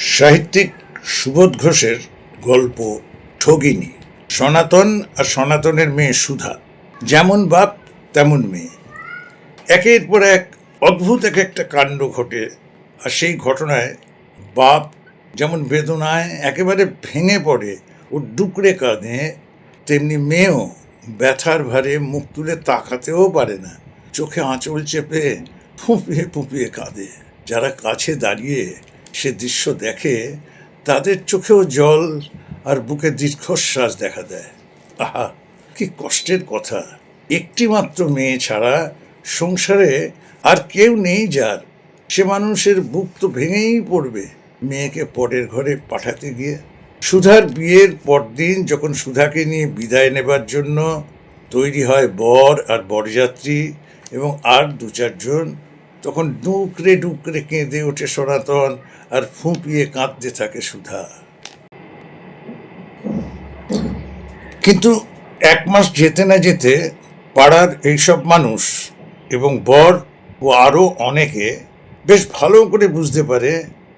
সাহিত্যিক সুবোধ ঘোষের গল্প ঠগিনী। সনাতন আর সনাতনের মেয়ে সুধা। যেমন বাপ, তেমন মেয়ে। একের পর এক অদ্ভুত এক একটা কাণ্ড ঘটে আর সেই ঘটনায় বাপ যেমন বেদনায় একেবারে ভেঙে পড়ে ও ডুকরে কাঁদে, তেমনি মেয়েও ব্যথার ভারে মুখ তুলে তাকাতেও পারে না। চোখে আঁচল চেপে ফুঁপিয়ে ফুঁপিয়ে কাঁদে। যারা কাছে দাঁড়িয়ে সে দৃশ্য দেখে তাদের চোখেও জল আর বুকে দীর্ঘশ্বাস দেখা দেয়। আহা, কি কষ্টের কথা। একটি মাত্র মেয়ে ছাড়া সংসারে আর কেউ নেই যার। সে মানুষের বুক তো ভেঙেই পড়বে। মেয়েকে পরের ঘরে পাঠাতে গিয়ে সুধার বিয়ের পরদিন যখন সুধাকে নিয়ে বিদায় নেবার জন্য তৈরি হয় বর আর বরযাত্রী এবং আর দু চারজন তখন ডুকরে ডুকরে কেঁদে ওঠে সনাতন আর ফুঁপিয়ে কাঁদতে থাকে সুধা। কিন্তু এক মাস যেতে না যেতে পাড়ার এইসব মানুষ এবং বর ও আরও অনেকে বেশ ভালো করে বুঝতে পারে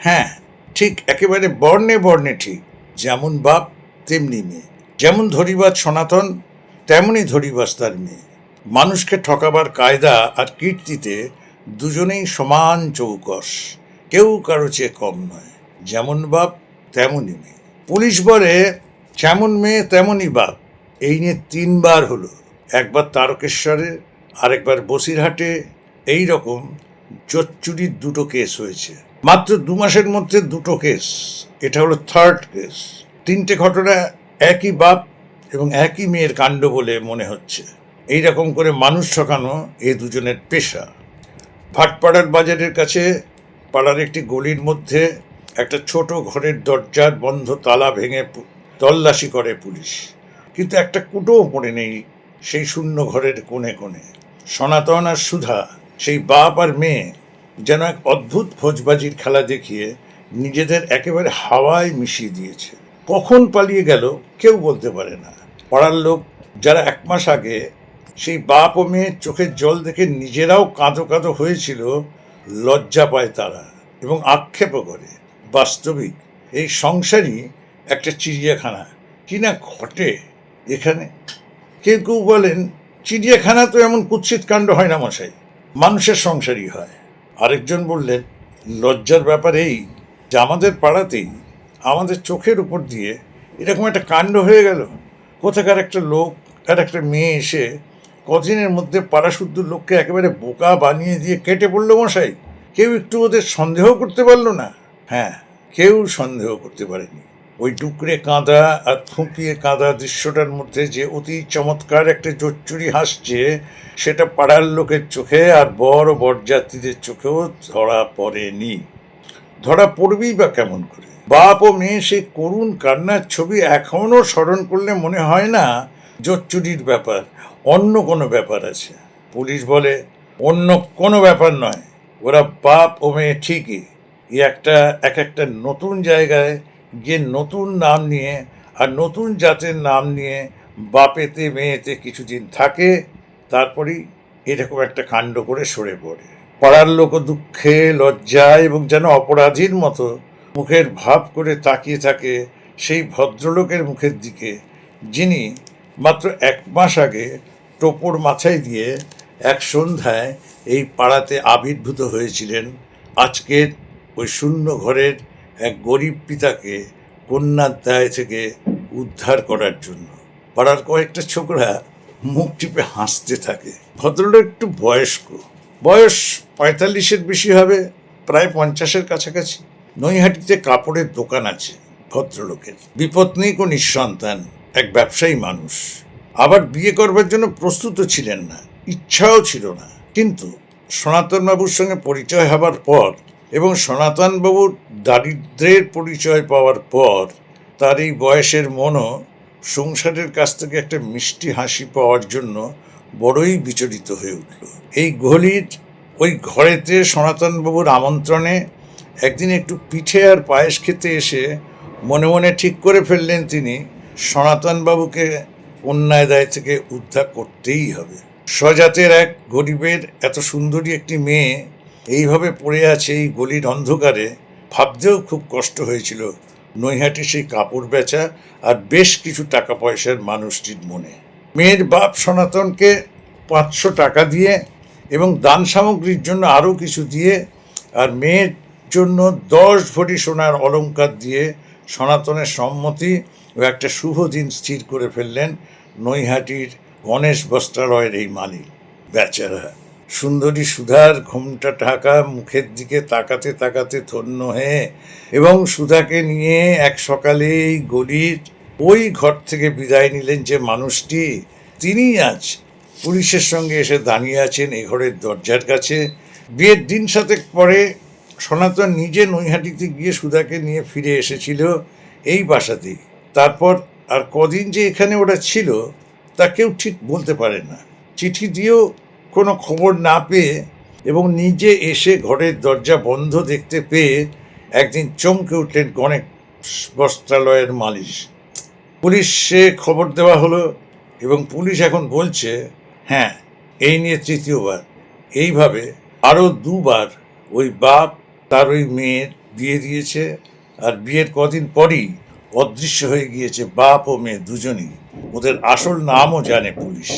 হ্যাঁ ঠিক একেবারে বর্ণে বর্ণে ঠিক, যেমন বাপ তেমনি মেয়ে। যেমন ধরিবাজ সনাতন তেমনই ধরিবাজ তার মেয়ে। মানুষকে ঠকাবার কায়দা আর কীর্তিতে দুজনেই সমান চৌকস, কেউ কারও চেয়ে কম নয়, যেমন বাপ তেমনই মেয়ে। পুলিশ বলে, যেমন মেয়ে তেমনই বাপ। এই নিয়ে তিনবার হলো, একবার তারকেশ্বরে, আরেকবার বসিরহাটে। এই রকম চচ্চুরির দুটো কেস হয়েছে। মাত্র দু মাসের মধ্যে দুটো কেস, এটা হলো থার্ড কেস। তিনটে ঘটনা একই বাপ এবং একই মেয়ের কাণ্ড বলে মনে হচ্ছে। এই রকম করে মানুষ ঠকানো এই দুজনের পেশা। ভাটপাড়ার বাজারের কাছে, পাড়ার একটি গলির মধ্যে একটা ছোট ঘরের দরজার বন্ধ তালা ভেঙে তল্লাশি করে পুলিশ। কিন্তু একটা কুটোও পড়ে নেই সেই শূন্য ঘরের কোণে কোণে। সনাতন আর সুধা, সেই বাপ আর মেয়ে, যেন এক অদ্ভুত ভোজবাজির খেলা দেখিয়ে নিজেদের একেবারে হাওয়ায় মিশিয়ে দিয়েছে। কখন পালিয়ে গেল কেউ বলতে পারে না। পাড়ার লোক যারা এক মাস আগে সেই বাপ ও মেয়ের চোখের জল দেখে নিজেরাও কাঁদো কাঁদো হয়েছিল, লজ্জা পায় তারা এবং আক্ষেপও করে। বাস্তবিক, এই সংসারই একটা চিড়িয়াখানা। কি না ঘটে এখানে? কেউ কেউ বলেন, চিড়িয়াখানা তো এমন কুৎসিত কাণ্ড হয় না মশাই, মানুষের সংসারই হয়। আরেকজন বললেন, লজ্জার ব্যাপার এই যে আমাদের পাড়াতেই, আমাদের চোখের উপর দিয়ে এরকম একটা কাণ্ড হয়ে গেল। কোথাকার একটা লোক আর একটা মেয়ে এসে কদিনের মধ্যে পাড়াশুদ্ধ লোককে একেবারে বোকা বানিয়ে দিয়ে কেটে পড়ল মশাই। কেউ একটু ওদের সন্দেহ করতে পারল না? হ্যাঁ কেউ সন্দেহ করতে পারেনি। ওই ডুকরে কাঁদা আর ফুঁপিয়ে কাঁদা দৃশ্যটার মধ্যে যে অতি চমৎকার একটা জোচ্চুরি হাসছে, সেটা পাড়ার লোকের চোখে আর বড় বরযাত্রীদের চোখেও ধরা পড়েনি। ধরা পড়বেই বা কেমন করে? বাপ ও মেয়ে সেই করুণ কান্নার ছবি এখনও স্মরণ করলে মনে হয় না জোচ্চুরির ব্যাপার। অন্য কোনো ব্যাপার আছে। পুলিশ বলে, অন্য কোনো ব্যাপার নয়। ওরা বাপ ও মেয়ে ঠিকই। এই একটা, এক একটা নতুন জায়গায় গিয়ে নতুন নাম নিয়ে আর নতুন জাতের নাম নিয়ে বাপেতে, মেয়েতে কিছুদিন থাকে, তারপরেই এরকম একটা কাণ্ড করে সরে পড়ে। পাড়ার লোক দুঃখে, লজ্জায় এবং যেন অপরাধীর মতো মুখের ভাব করে তাকিয়ে থাকে সেই ভদ্রলোকের মুখের দিকে, যিনি মাত্র এক মাস আগে টোপর মাথায় দিয়ে এক সন্ধ্যায় এই পাড়াতে আবির্ভূত হয়েছিলেন আজকের ওই শূন্য ঘরের এক গরিব পিতাকে কন্যার দায় থেকে উদ্ধার করার জন্য। পাড়ার কয়েকটা ছোকরা মুখ টিপে হাসতে থাকে। ভদ্রলোক একটু বয়স্ক। বয়স পঁয়তাল্লিশের বেশি হবে, প্রায় পঞ্চাশের কাছাকাছি। নৈহাটিতে কাপড়ের দোকান আছে ভদ্রলোকের। বিপত্নিক ও নিঃসন্তান, এক ব্যবসায়ী মানুষ। আবার বিয়ে করবার জন্য প্রস্তুত ছিলেন না, ইচ্ছাও ছিল না। কিন্তু সনাতনবাবুর সঙ্গে পরিচয় হবার পর এবং সনাতন সনাতনবাবুর দারিদ্রের পরিচয় পাওয়ার পর তার এই বয়সের মনও সংসারের কাছ থেকে একটা মিষ্টি হাসি পাওয়ার জন্য বড়ই বিচলিত হয়ে উঠল। এই গলির ওই ঘরেতে সনাতনবাবুর আমন্ত্রণে একদিন একটু পিঠে আর পায়েস খেতে এসে মনে মনে ঠিক করে ফেললেন তিনি, সনাতনবাবুকে অন্যায় দায় থেকে উদ্ধার করতেই হবে। স্বজাতের এক গরিবের এত সুন্দরী একটি মেয়ে এইভাবে পড়ে আছে এই গলির অন্ধকারে ভাবতেও খুব কষ্ট হয়েছিল। নৈহাটি সেই কাপড় বেচা আর বেশ কিছু টাকা পয়সার মানুষটির মনে। মেয়ের বাপ সনাতনকে পাঁচশো টাকা দিয়ে এবং দান সামগ্রীর জন্য আরও কিছু দিয়ে আর মেয়ের জন্য দশ ভরি সোনার অলংকার দিয়ে সনাতনের সম্মতি একটা শুভ দিন স্থির করে ফেললেন নৈহাটির গণেশ বস্ত্রালয়ের এই মালিক, বেচারা। সুন্দরী সুধার ঘুমটা ঢাকা মুখের দিকে তাকাতে তাকাতে ধন্য হয়ে এবং সুধাকে নিয়ে এক সকালে এই গলির ওই ঘর থেকে বিদায় নিলেন যে মানুষটি। তিনি আজ পুলিশের সঙ্গে এসে দাঁড়িয়ে আছেন এই ঘরের দরজার কাছে। বিয়ের দিন সাতেক পরে সনাতন নিজে নৈহাটিতে গিয়ে সুধাকে নিয়ে ফিরে এসেছিল এই বাসাতেই। তারপর আর কদিন যে এখানে ওরা ছিল, তা কেউ ঠিক বলতে পারে না। চিঠি দিয়েও কোনো খবর না পেয়ে এবং নিজে এসে ঘরের দরজা বন্ধ দেখতে পেয়ে একদিন চমকে উঠলেন গণেশ বস্ত্রালয়ের মালিশ। পুলিশে খবর দেওয়া হলো এবং পুলিশ এখন বলছে হ্যাঁ এই নিয়ে তৃতীয়বার। এইভাবে আরও দুবার ওই বাপ তার ওই মেয়ের বিয়ে দিয়েছে। আর বিয়ের কদিন পরই অদৃশ্য হয়ে গিয়েছে বাপ ও মেয়ে দুজনই। ওদের আসল নামও জানে পুলিশ।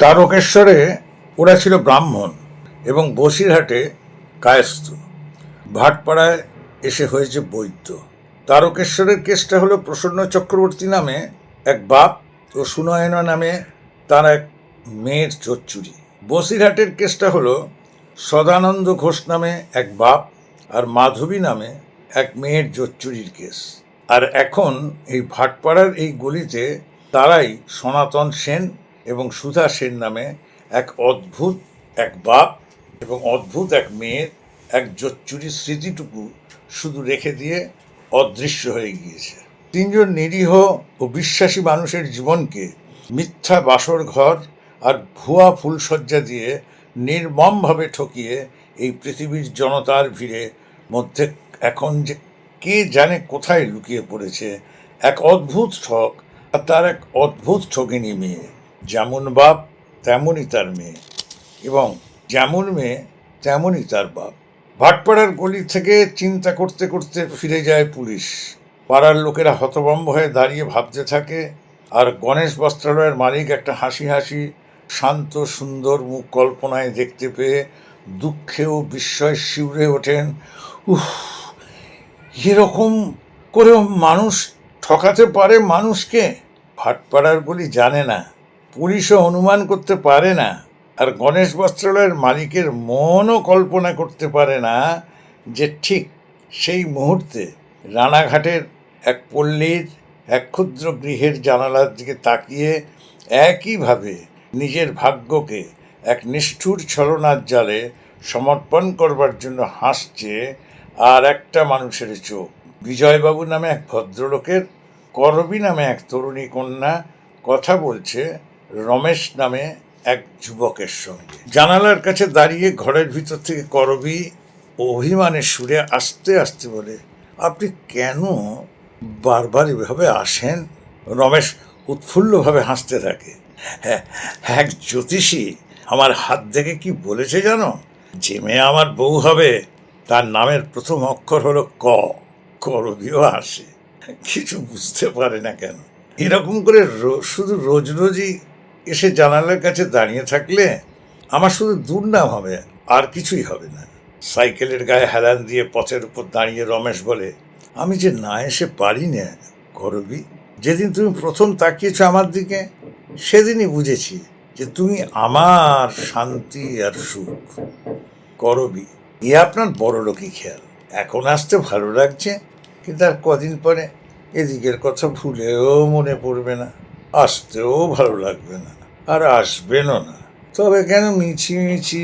তারকেশ্বরে ওরা ছিল ব্রাহ্মণ এবং বসিরহাটে কায়স্থ। ভাটপাড়ায় এসে হয়েছে বৈদ্য। তারকেশ্বরের কেসটা হলো প্রসন্ন চক্রবর্তী নামে এক বাপ ও সুনয়না নামে তার এক মেয়ের চচ্চুরি বসিরহাটের কেসটা হলো সদানন্দ ঘোষ নামে এক বাপ আর মাধবী নামে এক মেয়ের জোচ্চুরির কেস। আর এখন এই ভাটপাড়ার এই গলিতে তারাই সনাতন সেন এবং সুধা সেন নামে এক অদ্ভুত এক বাপ এবং অদ্ভুত এক মেয়ের এক জোচ্চুরির স্মৃতিটুকু শুধু রেখে দিয়ে অদৃশ্য হয়ে গিয়েছে। তিনজন নিরীহ ও বিশ্বাসী মানুষের জীবনকে মিথ্যা বাসর ঘর আর ভুয়া ফুলসজ্জা দিয়ে নির্মমভাবে ঠকিয়ে এই পৃথিবীর জনতার ভিড়ে মধ্যে এখন যে কে জানে কোথায় লুকিয়ে পড়েছে এক অদ্ভুত ঠক আর তার এক অদ্ভুত ঠকিনী মেয়ে। যেমন বাপ তেমনই তার মেয়ে। এবং যেমন মেয়ে তেমনই তার বাপ। ভাটপাড়ার গলি থেকে চিন্তা করতে করতে ফিরে যায় পুলিশ। পাড়ার লোকেরা হতভম্ব হয়ে দাঁড়িয়ে ভাবতে থাকে, আর গণেশ বস্ত্রালয়ের মালিক একটা হাসি হাসি শান্ত, সুন্দর মুখ কল্পনায় দেখতে পেয়ে দুঃখে ও বিস্ময় শিউরে ওঠেন। উফ, এরকম করেও মানুষ ঠকাতে পারে? মানুষকে? ভাটপাড়ার বলি জানে না। পুলিশও অনুমান করতে পারে না। আর গণেশ বস্ত্রালয়ের মালিকের মনও কল্পনা করতে পারে না যে ঠিক সেই মুহূর্তে রানাঘাটের এক পল্লীর, এক ক্ষুদ্র গৃহের জানালার দিকে তাকিয়ে একইভাবে নিজের ভাগ্যকে এক নিষ্ঠুর ছলনার জালে সমর্পণ করবার জন্য হাসছে আর একটা মানুষের চোখ। বিজয়বাবু নামে এক ভদ্রলোকের, করবী নামে এক তরুণী কন্যা কথা বলছে রমেশ নামে এক যুবকের সঙ্গে। জানালার কাছে দাঁড়িয়ে ঘরের ভিতর থেকে করবী অভিমানের সুরে আস্তে আস্তে বলে, আপনি কেন বারবার এভাবে আসেন? রমেশ উৎফুল্লভাবে হাসতে থাকে। এক জ্যোতিষী আমার হাত দেখে কি বলেছে জানো? যে মেয়ে আমার বউ হবে, তার নামের প্রথম অক্ষর হলো ক। করবীও আসে। কিছু বুঝতে পারে না কেন। এরকম করে শুধু রোজ রোজই এসে জানালার কাছে দাঁড়িয়ে থাকলে আমার শুধু দুর্নাম হবে, আর কিছুই হবে না। সাইকেলের গায়ে হেলান দিয়ে পথের উপর দাঁড়িয়ে রমেশ বলে, আমি যে না এসে পারি না করবি যেদিন তুমি প্রথম তাকিয়েছো আমার দিকে সেদিনই বুঝেছি যে তুমি আমার শান্তি আর সুখ। করবি এ আপনার বড় লোকই খেয়াল। এখন আসতে ভালো লাগছে, কিন্তু আর কদিন পরে এদিকের কথা ভুলেও মনে পড়বে না, আসতেও ভালো লাগবে না, আর আসবেনও না। তবে কেন মিছি মিছি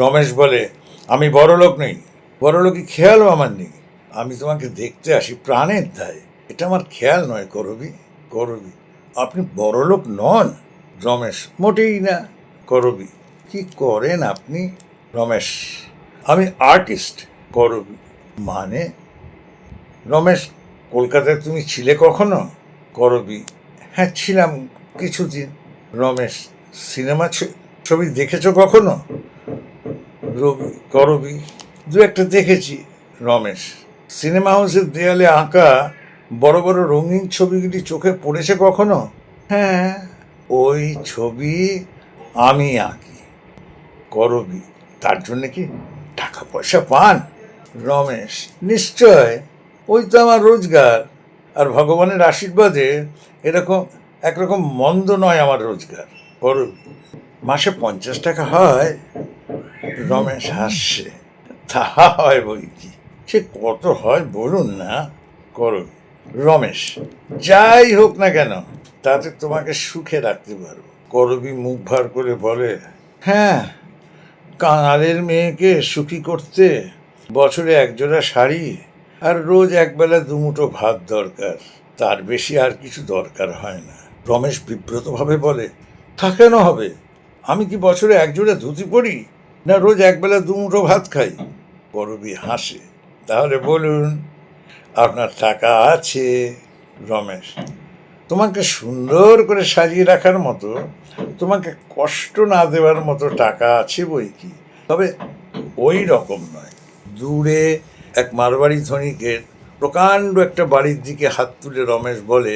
রমেশ বলে, আমি বড় লোক নেই, বড় লোকই খেয়ালও আমার নেই। আমি তোমাকে দেখতে আসি প্রাণের দায় এটা আমার খেয়াল নয় করবি করবি আপনি বড় লোক নন রমেশ। মোটেই না। করবি। কি করেন আপনি রমেশ? আমি আর্টিস্ট করবি। মানে? রমেশ কলকাতায় তুমি ছিলে কখনো? করবি। হ্যাঁ ছিলাম কিছুদিন। রমেশ সিনেমা ছ- ছবি দেখেছ কখনো? রবি করবি? দু একটা দেখেছি রমেশ। সিনেমা হাউসের দেয়ালে আঁকা বড় বড় রঙিন ছবিগুলি চোখে পড়েছে কখনো? হ্যাঁ। ওই ছবি আমি আঁকি। করবি তার জন্য কি টাকা পয়সা পান? রমেশ। নিশ্চয়। ওই তো আমার রোজগার। আর ভগবানের আশীর্বাদে এরকম একরকম মন্দ নয় আমার রোজগার। করবি মাসে পঞ্চাশ টাকা হয়। রমেশ হাসছে। তা হয় বই কি? সে কত হয় বলুন না। করো রমেশ, যাই হোক না কেন, তাতে তোমাকে সুখে রাখতে পারব। করবি মুখ ভার করে বলে হ্যাঁ কাঙালের মেয়েকে সুখী করতে বছরে একজোড়া শাড়ি আর রোজ একবেলা দুমুঠো ভাত দরকার, তার বেশি আর কিছু দরকার হয় না। রমেশ বিব্রতভাবে বলে, তা কেন হবে? আমি কি বছরে একজোড়া ধুতি পরি না রোজ একবেলা দুমুঠো ভাত খাই? করবি হাসে। তাহলে বলুন আপনার টাকা আছে, রমেশ। তোমাকে সুন্দর করে সাজিয়ে রাখার মতো, তোমাকে কষ্ট না দেওয়ার মতো টাকা আছে বই কি? তবে ওই রকম নয়। দূরে এক মারবাড়ি ধনিকের প্রকাণ্ড একটা বাড়ির দিকে হাত তুলে রমেশ বলে,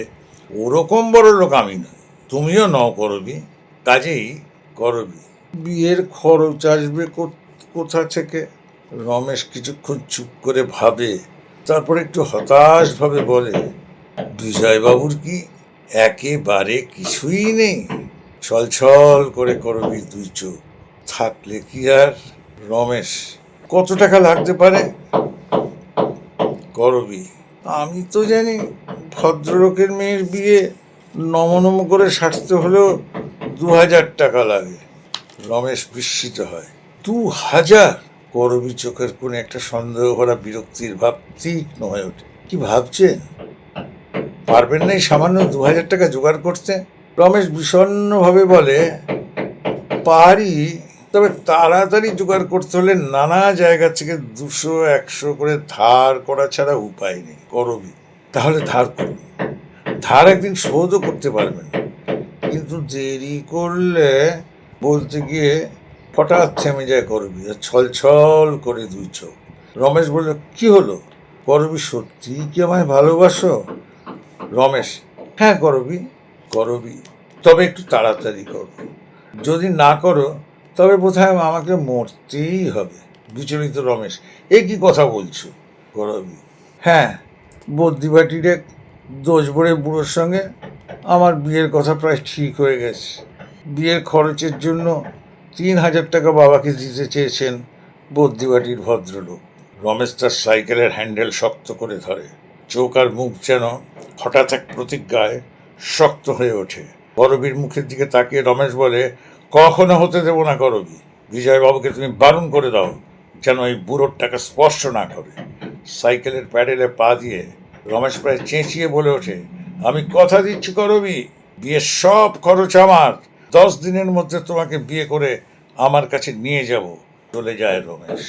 ওরকম বড় লোক আমি নয় তুমিও নও করবি, কাজেই করবি। বিয়ের খরচ আসবে কোথা থেকে? রমেশ কিছুক্ষণ চুপ করে ভাবে। তারপর একটু হতাশভাবে বলে বিজয়বাবুর কি একেবারে কিছুই নেই? ছলছল করে করবি দুই চোখ। থাকলে কি আর, রমেশ? কত টাকা লাগতে পারে? করবি। আমি তো জানি ভদ্রলোকের মেয়ের বিয়ে নমনম করে সারতে হলেও দু হাজার টাকা লাগে। রমেশ বিস্মিত হয়। দু হাজার করবি চোখের কোণে একটা সন্দেহ ভরা বিরক্তির ভাব তীক্ষ্ণ হয়ে ওঠে। কি ভাবছেন? পারবেন না সামান্য দু হাজার টাকা জোগাড় করতে? রমেশ বিষণ্ণভাবে বলে, পারি, তবে তাড়াতাড়ি জোগাড় করতে হলে নানা জায়গা থেকে দুশো, একশো করে ধার করা ছাড়া উপায় নেই। করবি। তাহলে ধার করুন। ধার একদিন শোধও করতে পারবেন কিন্তু দেরি করলে বলতে গিয়ে হঠাৎ থেমে যায় করবি ছল ছল করে দুই চোখ। রমেশ বলল, কি হলো? করবি সত্যি কি আমায় ভালোবাসো? রমেশ হ্যাঁ করবি। করবি? তবে একটু তাড়াতাড়ি করো। যদি না করো, তবে বোধহয় আমাকে মরতেই হবে। বিচলিত রমেশ, এ কি কথা বলছো? করবি? হ্যাঁ বদ্যিবাটির এক দোষ ভরে বুড়োর সঙ্গে আমার বিয়ের কথা প্রায় ঠিক হয়ে গেছে। বিয়ের খরচের জন্য তিন হাজার টাকা বাবাকে দিতে চেয়েছেন বদ্যিবাটির ভদ্রলোক। রমেশ তার সাইকেলের হ্যান্ডেল শক্ত করে ধরে। চোখ আর মুখ যেন হঠাৎ এক প্রতিজ্ঞায় শক্ত হয়ে ওঠে। করবীর মুখের দিকে তাকিয়ে রমেশ বলে, কখনো হতে দেবো না করবি বিজয়বাবুকে তুমি বারণ করে দাও, যেন এই বুড়োর টাকা স্পর্শ না করে। সাইকেলের প্যাডেলে পা দিয়ে রমেশ প্রায় চেঁচিয়ে বলে ওঠে, আমি কথা দিচ্ছি করবি বিয়ের সব খরচ আমার। দশ দিনের মধ্যে তোমাকে বিয়ে করে আমার কাছে নিয়ে যাব। চলে যায় রমেশ।